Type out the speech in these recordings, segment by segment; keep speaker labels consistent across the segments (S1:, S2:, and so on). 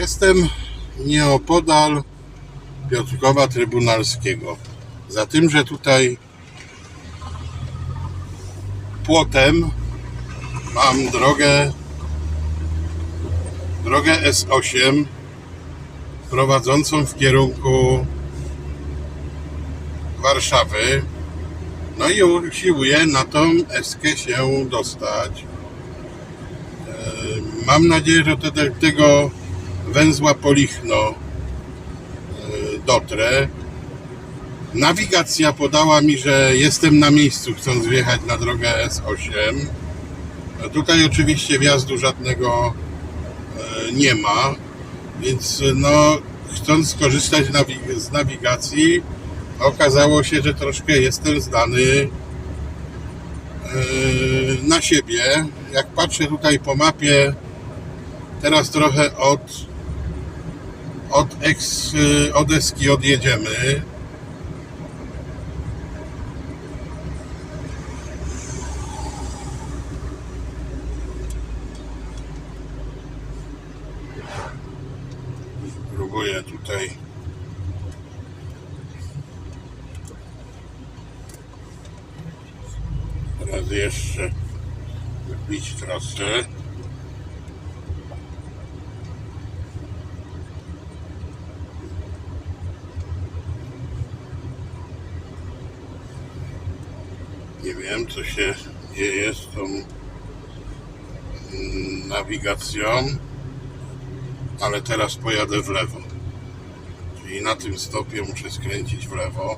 S1: Jestem nieopodal Piotrkowa Trybunalskiego. Za tym, że tutaj płotem mam drogę drogę S8 prowadzącą w kierunku Warszawy. No i usiłuję na tą eskę się dostać. E, Mam nadzieję, że te, tego węzła Polichno e, dotrę. Nawigacja podała mi, że jestem na miejscu, chcąc wjechać na drogę S8. E, Tutaj oczywiście wjazdu żadnego e, nie ma, więc no, chcąc skorzystać z nawigacji, okazało się, że troszkę jestem zdany e, na siebie. Jak patrzę tutaj po mapie, teraz trochę od od, eks, od Eski odjedziemy. Próbuję tutaj raz jeszcze wbić trasę. Nie wiem, co się dzieje z tą mm, nawigacją, ale teraz pojadę w lewo. Czyli na tym stopie muszę skręcić w lewo.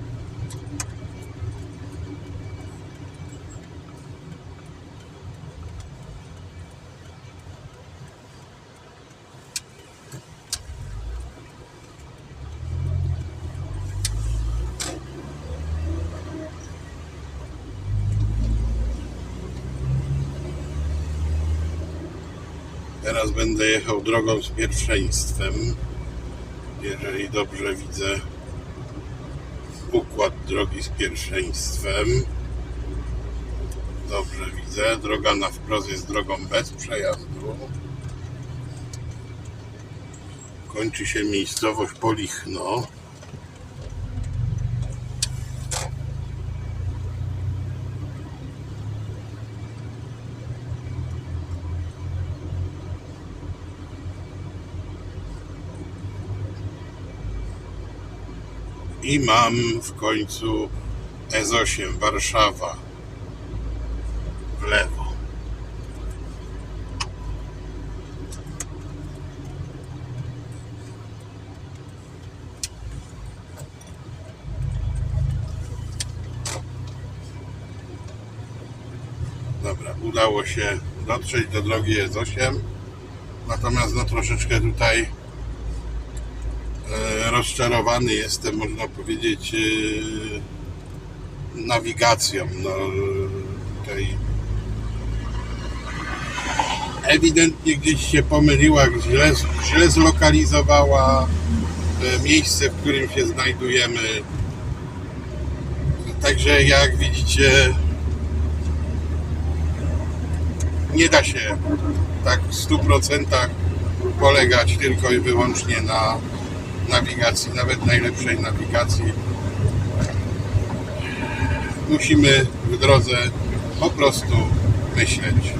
S1: Teraz będę jechał drogą z pierwszeństwem. Jeżeli dobrze widzę układ drogi z pierwszeństwem. Dobrze widzę. Droga na wprost jest drogą bez przejazdu. Kończy się miejscowość Polichno. I mam w końcu S8 Warszawa w lewo. Dobra, udało się dotrzeć do drogi S8. Natomiast no troszeczkę tutaj rozczarowany jestem, można powiedzieć, e, nawigacją. No, e, tutaj ewidentnie gdzieś się pomyliła, źle, źle zlokalizowała e, miejsce, w którym się znajdujemy. Także jak widzicie, nie da się tak w 100% polegać tylko i wyłącznie na nawigacji, nawet najlepszej nawigacji. Musimy w drodze po prostu myśleć.